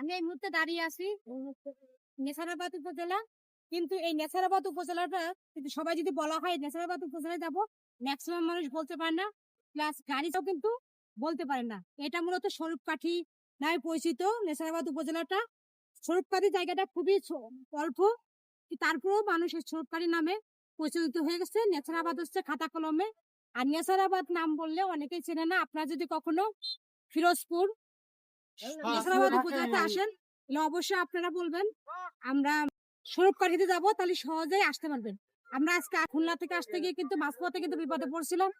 আমি এই মুহূর্তে দাঁড়িয়ে আছি নেসারাবাদ উপজেলা। কিন্তু এই নেসারাবাদ উপজেলাটা কিন্তু সবাই যদি বলা হয় নেসারাবাদ উপজেলায় যাব ম্যাক্সিমাম মানুষ বলতে পারে না প্লাস গাড়িটাও কিন্তু বলতে পারে না। এটা মূলত স্বরূপকাঠি নামে পরিচিত নেসারাবাদ উপজেলাটা। স্বরূপকাঠি জায়গাটা খুবই অল্প তারপরেও মানুষের স্বরূপকাঠি নামে প্রচলিত হয়ে গেছে। নেসারাবাদ হচ্ছে খাতা কলমে। আর নেসারাবাদ নাম বললে অনেকেই চেনে না। আপনারা যদি কখনো ফিরোজপুর উপজেলাতে আসেন? তাহলে অবশ্যই আপনারা বলবেন আমরা যাব তাহলে সহজেই আসতে পারবেন। আমরা আজকে খুলনা থেকে আসতে গিয়ে কিন্তু মাঝপথে কিন্তু বিপদে পড়ছিলাম।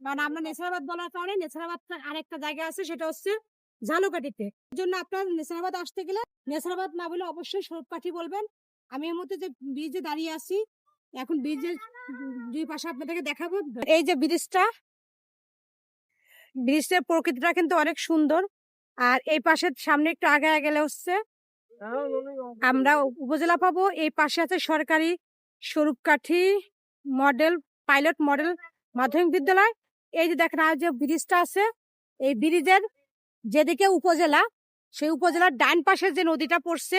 মানে আমরা নেসারাবাদ বলার কারণে নেসারাবাদ আরেকটা জায়গা আছে সেটা হচ্ছে ঝালকাঠিতে। জন্য আপনার নেসারাবাদ আসতে গেলে নেসারাবাদ না বলে অবশ্যই বলবেন। আমি এর মধ্যে যে ব্রিজে দাঁড়িয়ে আছি এখন ব্রিজের দুই পাশে আপনাদেরকে দেখাবো। এই যে ব্রিজটা ব্রিজটার প্রকৃতিটা কিন্তু অনেক সুন্দর। আর এই পাশের সামনে একটু আগে গেলে হচ্ছে আমরা উপজেলা পাবো। এই পাশে আছে সরকারি স্বরূপকাঠি মডেল পাইলট মডেল মাধ্যমিক বিদ্যালয়। এই যে দেখেন আর যে ব্রিজটা আছে এই ব্রিজের যেদিকে উপজেলা সেই উপজেলার ডান পাশে যে নদীটা পড়ছে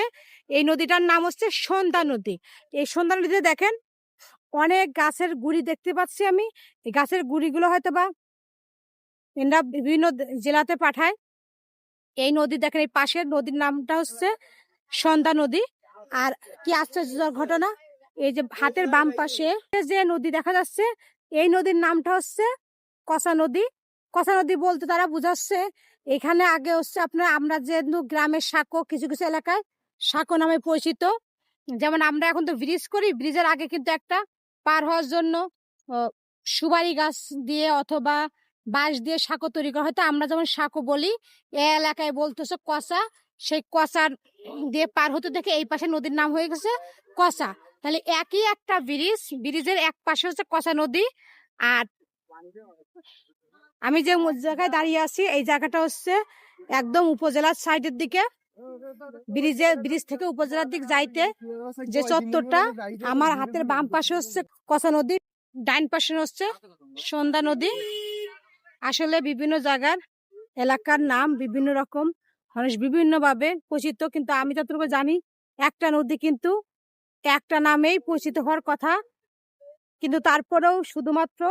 এই নদীটার নাম হচ্ছে সন্ধ্যা নদী। এই সন্ধ্যা নদীতে দেখেন অনেক গাছের গুড়ি দেখতে পাচ্ছি আমি। এই গাছের গুড়িগুলো হয়তো বা এরা বিভিন্ন জেলাতে পাঠায়। এই নদী দেখেন, এই পাশের নদীর নামটা হচ্ছে সন্ধ্যা নদী। আর কি আশ্চর্যজনক ঘটনা, এই যে হাতের বাম পাশে যে নদী দেখা যাচ্ছে, এই নদীর নামটা হচ্ছে কসা নদী। কসা নদী বলতে তারা বুঝাচ্ছে, এখানে আগে হচ্ছে আপনার আমরা যে গ্রামের সাঁকো, কিছু কিছু এলাকায় সাঁকো নামে পরিচিত। যেমন আমরা এখন তো ব্রিজ করি, ব্রিজের আগে কিন্তু একটা পার হওয়ার জন্য সুপারি গাছ দিয়ে অথবা বাঁশ দিয়ে সাঁকো তৈরি করা হয়তো আমরা যেমন সাঁকো বলি, এ এলাকায় বলতেছে কষা সেই কষার দিয়ে পার হতে দেখে এই পাশে নদীর নাম হয়ে গেছে কষা তাহলে একই একটা ব্রিজ, ব্রিজের এক পাশে হচ্ছে কষা নদী। আর আমি যে জায়গায় দাঁড়িয়ে আছি, এই জায়গাটা হচ্ছে একদম উপজেলার সাইডের দিকে। ব্রিজের, ব্রিজ থেকে উপজেলার দিক যাইতে যে চত্বরটা, আমার হাতের বাম পাশে হচ্ছে কষা নদী ডাইন পাশে হচ্ছে সন্ধ্যা নদী। আসলে বিভিন্ন জায়গার এলাকার নাম বিভিন্ন রকম, মানুষ বিভিন্ন ভাবে পরিচিত। কিন্তু আমি যতটুকু জানি, একটা নদী কিন্তু একটা নামেই পরিচিত হওয়ার কথা। কিন্তু তারপরেও শুধুমাত্র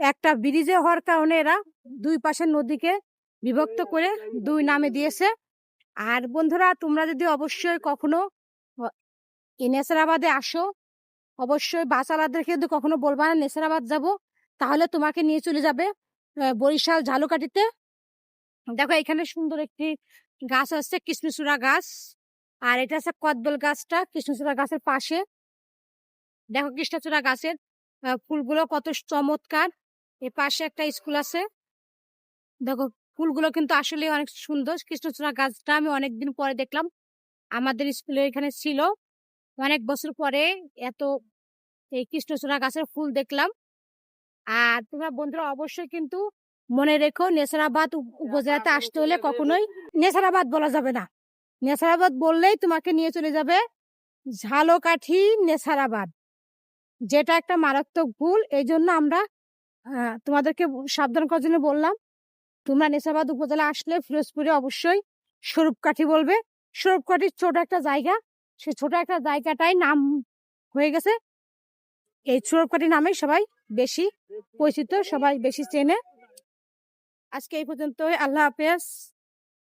একটা ব্রিজে হওয়ার কারণে এরা দুই পাশের নদীকে বিভক্ত করে দুই নামে দিয়েছে। আর বন্ধুরা, তোমরা যদি অবশ্যই কখনো নেসারাবাদে আসো, অবশ্যই বাসালাদেরকে যদি কখনো বলবা না, নেসারাবাদ যাব তাহলে তোমাকে নিয়ে চলে যাবে বরিশাল ঝালকাঠিতে। দেখো এখানে সুন্দর একটি গাছ আছে, কৃষ্ণচূড়া গাছ। আর এটা আছে কদবেল গাছটা, কৃষ্ণচূড়া গাছের পাশে। দেখো কৃষ্ণচূড়া গাছের ফুলগুলো কত চমৎকার। এ পাশে একটা স্কুল আছে। দেখো ফুলগুলো কিন্তু আসলে অনেক সুন্দর। কৃষ্ণচূড়া গাছটা আমি অনেকদিন পরে দেখলাম। আমাদের স্কুলে এখানে ছিল। অনেক বছর পরে এত এই কৃষ্ণচূড়া গাছের ফুল দেখলাম। আর তোমরা বন্ধুরা অবশ্যই কিন্তু মনে রেখো নেসারাবাদ উপজেলাতে আসতে হলে কখনোই নেসারাবাদ বলা যাবে না। নেসারাবাদ বললেই তোমাকে নিয়ে চলে যাবে ঝালকাঠি নেসারাবাদ যেটা একটা মারাত্মক ভুল এই জন্য আমরা আহ, তোমাদেরকে সাবধান করার জন্য বললাম তোমরা নেসারাবাদ উপজেলা আসলে ফিরোজপুরে অবশ্যই স্বরূপকাঠি বলবে। স্বরূপকাঠির ছোট একটা জায়গা সেই ছোট একটা জায়গাটাই নাম হয়ে গেছে। এই চোরকাটি নামে সবাই বেশি পরিচিত সবাই বেশি চেনে। আজকে এই পর্যন্ত আল্লাহ হাফেজ।